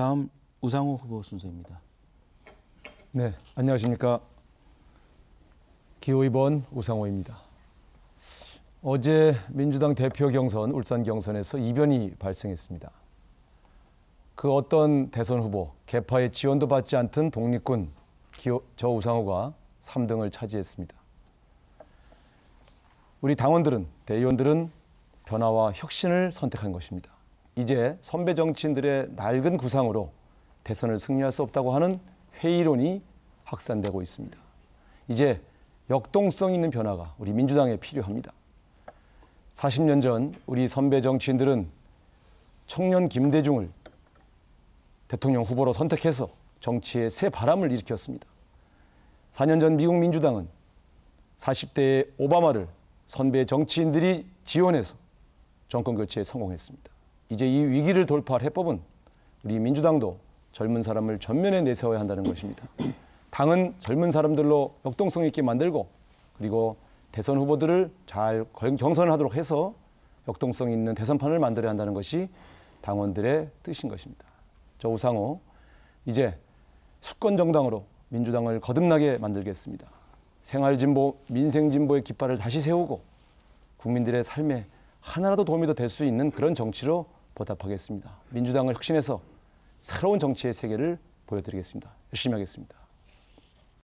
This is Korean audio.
다음 우상호 후보 순서입니다. 네, 안녕하십니까. 기호 2번 우상호입니다. 어제 민주당 대표 경선 울산 경선에서 이변이 발생했습니다. 그 어떤 대선 후보 개파의 지원도 받지 않던 독립군 기호, 저 우상호가 3등을 차지했습니다. 우리 당원들은 대의원들은 변화와 혁신을 선택한 것입니다. 이제 선배 정치인들의 낡은 구상으로 대선을 승리할 수 없다고 하는 회의론이 확산되고 있습니다. 이제 역동성 있는 변화가 우리 민주당에 필요합니다. 40년 전 우리 선배 정치인들은 청년 김대중을 대통령 후보로 선택해서 정치에 새 바람을 일으켰습니다. 4년 전 미국 민주당은 40대의 오바마를 선배 정치인들이 지원해서 정권 교체에 성공했습니다. 이제 이 위기를 돌파할 해법은 우리 민주당도 젊은 사람을 전면에 내세워야 한다는 것입니다. 당은 젊은 사람들로 역동성 있게 만들고 그리고 대선 후보들을 잘 경선을 하도록 해서 역동성 있는 대선판을 만들어야 한다는 것이 당원들의 뜻인 것입니다. 저 우상호 이제 수권 정당으로 민주당을 거듭나게 만들겠습니다. 생활 진보, 민생 진보의 깃발을 다시 세우고 국민들의 삶에 하나라도 도움이 더 될 수 있는 그런 정치로 보답하겠습니다. 민주당을 혁신해서 새로운 정치의 세계를 보여드리겠습니다. 열심히 하겠습니다.